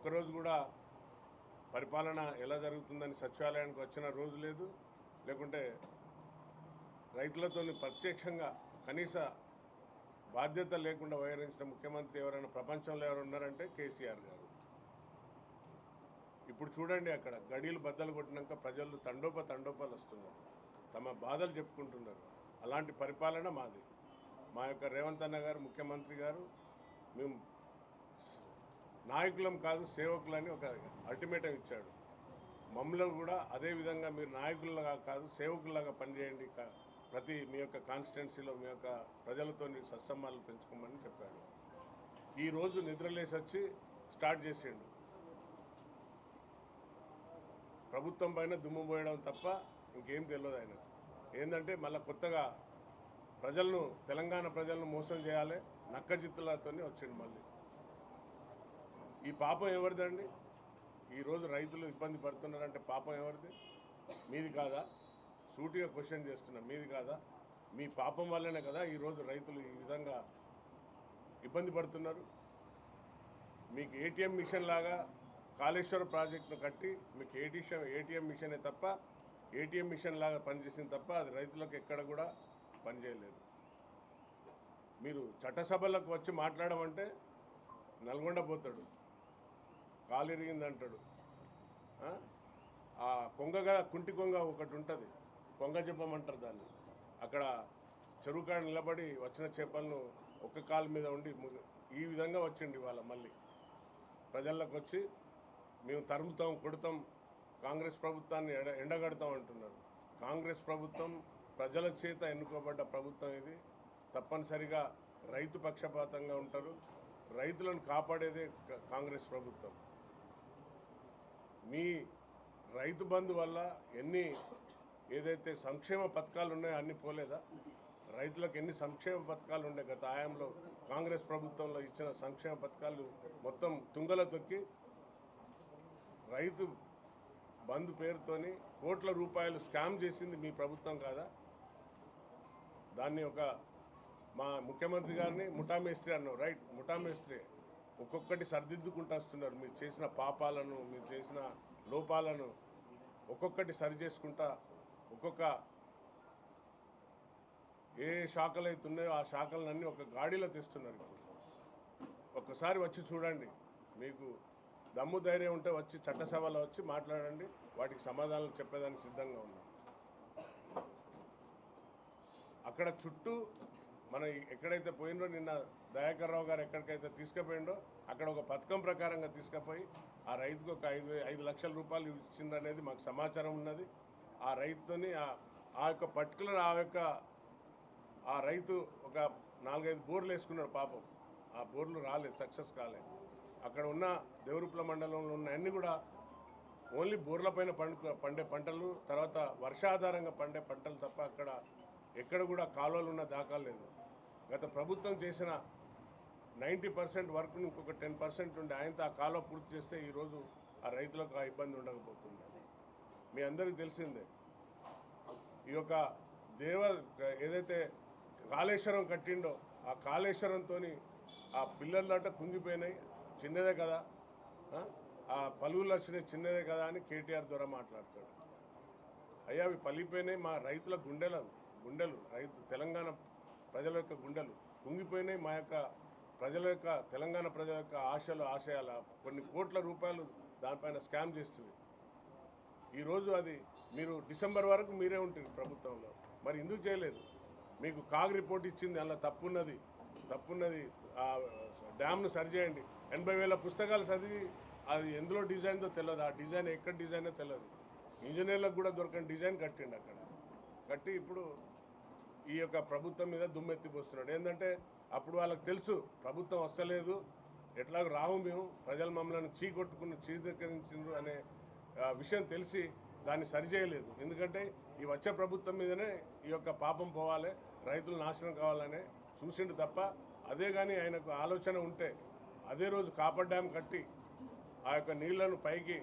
ఒకరోజు కూడా పరిపాలన ఎలా జరుగుతుందని సచివాలయానికి వచ్చిన రోజు లేదు. లేకుంటే రైతులతో ప్రత్యక్షంగా కనీస బాధ్యత లేకుండా వ్యవహరించిన ముఖ్యమంత్రి ఎవరైనా ప్రపంచంలో ఎవరు ఉన్నారంటే కేసీఆర్ గారు. ఇప్పుడు చూడండి అక్కడ గడియలు బద్దలు కొట్టినాక ప్రజలు తండోప తండోపాలు వస్తున్నారు. తమ బాధలు చెప్పుకుంటున్నారు. అలాంటి పరిపాలన మాది. మా యొక్క రేవంత్ అన్న గారు ముఖ్యమంత్రి గారు మేము నాయకులం కాదు సేవకులని ఒక అల్టిమేటం ఇచ్చాడు. మమ్మల్ని కూడా అదే విధంగా మీరు నాయకుల్లాగా కాదు సేవకుల్లాగా పనిచేయండి. ప్రతి మీ యొక్క కాన్స్టిట్యున్సీలో మీ యొక్క ప్రజలతో సత్సంబాలు పెంచుకోమని చెప్పాడు. ఈరోజు నిద్రలేసి వచ్చి స్టార్ట్ చేసిండు. ప్రభుత్వం పైన దుమ్ము పోయడం తప్ప ఇంకేం తెలియదు ఆయన ఏంటంటే మళ్ళీ కొత్తగా ప్రజలను తెలంగాణ ప్రజలను మోసం చేయాలి నక్కజిత్తులతోనే వచ్చిండు మళ్ళీ. ఈ పాపం ఎవరిదండి? ఈరోజు రైతులు ఇబ్బంది పడుతున్నారంటే పాపం ఎవరిది? మీది కాదా? సూటిగా క్వశ్చన్ చేస్తున్నా మీది కాదా? మీ పాపం వల్లనే కదా ఈరోజు రైతులు ఈ విధంగా ఇబ్బంది పడుతున్నారు? మీకు ఏటీఎం మిషన్ లాగా కాళేశ్వర ప్రాజెక్టును కట్టి మీకు ఏటీఎం ఏటీఎం మిషనే తప్ప ఏటీఎం మిషన్ లాగా పనిచేసింది తప్ప అది రైతులకు ఎక్కడ కూడా పనిచేయలేదు. మీరు చట్టసభలకు వచ్చి మాట్లాడమంటే నల్గొండ పోతాడు. కాలు ఇరిగింది అంటాడు ఆ? కొంగగా కుంటి కొంగ ఒకటి ఉంటుంది. కొంగ చెప్పమంటారు దాన్ని. అక్కడ చెరువు కాడ నిలబడి వచ్చిన చేపలను ఒక్క కాలు మీద ఉండి ఈ విధంగా వచ్చిండి ఇవాళ మళ్ళీ. ప్రజల్లోకి వచ్చి మేము తరుముతాం కొడతాం కాంగ్రెస్ ప్రభుత్వాన్ని ఎడ ఎండగడతాం అంటున్నారు. కాంగ్రెస్ ప్రభుత్వం ప్రజల చేత ఎన్నుకోబడ్డ ప్రభుత్వం ఇది. తప్పనిసరిగా రైతు పక్షపాతంగా ఉంటారు. రైతులను కాపాడేదే కాంగ్రెస్ ప్రభుత్వం. మీ రైతు బంధు వల్ల ఎన్ని ఏదైతే సంక్షేమ పథకాలు ఉన్నాయో అన్ని పోలేదా? రైతులకు ఎన్ని సంక్షేమ పథకాలు ఉండే గత ఆయంలో కాంగ్రెస్ ప్రభుత్వంలో ఇచ్చిన సంక్షేమ పథకాలు మొత్తం తుంగల తొక్కి రైతు బంధు పేరుతోని కోట్ల రూపాయలు స్కామ్ చేసింది మీ ప్రభుత్వం కాదా? దాన్ని ఒక మా ముఖ్యమంత్రి గారిని ముఠామేస్త్రి అన్నావు రైట్? ముఠామేస్త్రి ఒక్కొక్కటి సరిదిద్దుకుంటూ వస్తున్నారు. మీరు చేసిన పాపాలను మీరు చేసిన లోపాలను ఒక్కొక్కటి సరి చేసుకుంటా ఒక్కొక్క ఏ శాఖలు అయితే ఉన్నాయో ఆ శాఖలన్నీ ఒక గాడిలో తెస్తున్నారు ఒక్కసారి వచ్చి చూడండి. మీకు దమ్ము ధైర్యం ఉంటే వచ్చి చట్టసభలో వచ్చి మాట్లాడండి. వాటికి సమాధానాలు చెప్పేదానికి సిద్ధంగా ఉన్నాం. అక్కడ చుట్టూ మన ఎక్కడైతే పోయిందో నిన్న దయాకర్ రావు గారు ఎక్కడికైతే తీసుకుపోయిండో అక్కడ ఒక పథకం ప్రకారంగా తీసుకుపోయి ఆ రైతుకు ఒక ఐదు ఐదు లక్షల రూపాయలు ఇచ్చిందనేది మాకు సమాచారం ఉన్నది. ఆ రైతుని ఆ- ఆ యొక్క పర్టికులర్ ఆ యొక్క ఆ రైతు ఒక నాలుగైదు బోర్లు వేసుకున్నాడు పాపం. ఆ బోర్లు రాలేదు సక్సెస్ కాలేదు. అక్కడ ఉన్న దేవరూప్ల మండలంలో ఉన్న అన్ని కూడా ఓన్లీ బోర్లపైన పండు పండే పంటలు తర్వాత వర్షాధారంగా పండే పంటలు తప్ప అక్కడ ఎక్కడ కూడా కాలువలు ఉన్న దాఖలు లేదు. గత ప్రభుత్వం చేసిన నైంటీ పర్సెంట్ వర్క్ను ఇంకొక టెన్ పర్సెంట్ ఉండే ఆయనతో ఆ కాలువ పూర్తి చేస్తే ఈరోజు ఆ రైతులకు ఆ ఇబ్బంది ఉండకపోతుంది మీ అందరికీ తెలిసిందే. ఈ యొక్క దేవ ఏదైతే కాళేశ్వరం కట్టిండో ఆ కాళేశ్వరంతో ఆ పిల్లలట కుంగిపోయినాయి. చిన్నదే కదా. ఆ? ఆ పలువులు వచ్చినాయి చిన్నదే కదా అని కేటీఆర్ ద్వారా మాట్లాడతాడు. అయ్యా అవి పలిపోయినాయి మా రైతుల గుండెలు గుండెలు. రైతు తెలంగాణ ప్రజల యొక్క గుండెలు కుంగిపోయినాయి. మా యొక్క ప్రజల యొక్క తెలంగాణ ప్రజల యొక్క ఆశలు ఆశయాల కొన్ని కోట్ల రూపాయలు దానిపైన స్కామ్ చేస్తుంది. ఈరోజు అది మీరు డిసెంబర్ వరకు మీరే ఉంటుంది ప్రభుత్వంలో. మరి ఎందుకు చేయలేదు? మీకు కాగ్ రిపోర్ట్ ఇచ్చింది అలా తప్పున్నది తప్పున్నది ఆ డ్యామ్ను సరిచేయండి. ఎనభై వేల పుస్తకాలు చదివి అది ఎందులో డిజైన్తో తెలియదు ఆ డిజైన్ ఎక్కడ డిజైనో తెలియదు ఇంజనీర్లకు కూడా దొరకని డిజైన్ కట్టిండు అక్కడ. కట్టి ఇప్పుడు ఈ యొక్క ప్రభుత్వం మీద దుమ్మెత్తిపోస్తున్నాడు. ఏంటంటే అప్పుడు వాళ్ళకి తెలుసు ప్రభుత్వం వస్తలేదు. ఎట్లాగో రావు మేము ప్రజలు మమ్మల్ని చీకొట్టుకుని చీదకరించారు అనే విషయం తెలిసి దాన్ని సరిచేయలేదు. ఎందుకంటే ఈ వచ్చే ప్రభుత్వం మీదనే ఈ యొక్క పాపం పోవాలి రైతులు నాశనం కావాలనే చూసిండు తప్ప అదే కానీ ఆయనకు ఆలోచన ఉంటే అదే రోజు కాపర్ డ్యామ్ కట్టి ఆ యొక్క నీళ్ళను పైకి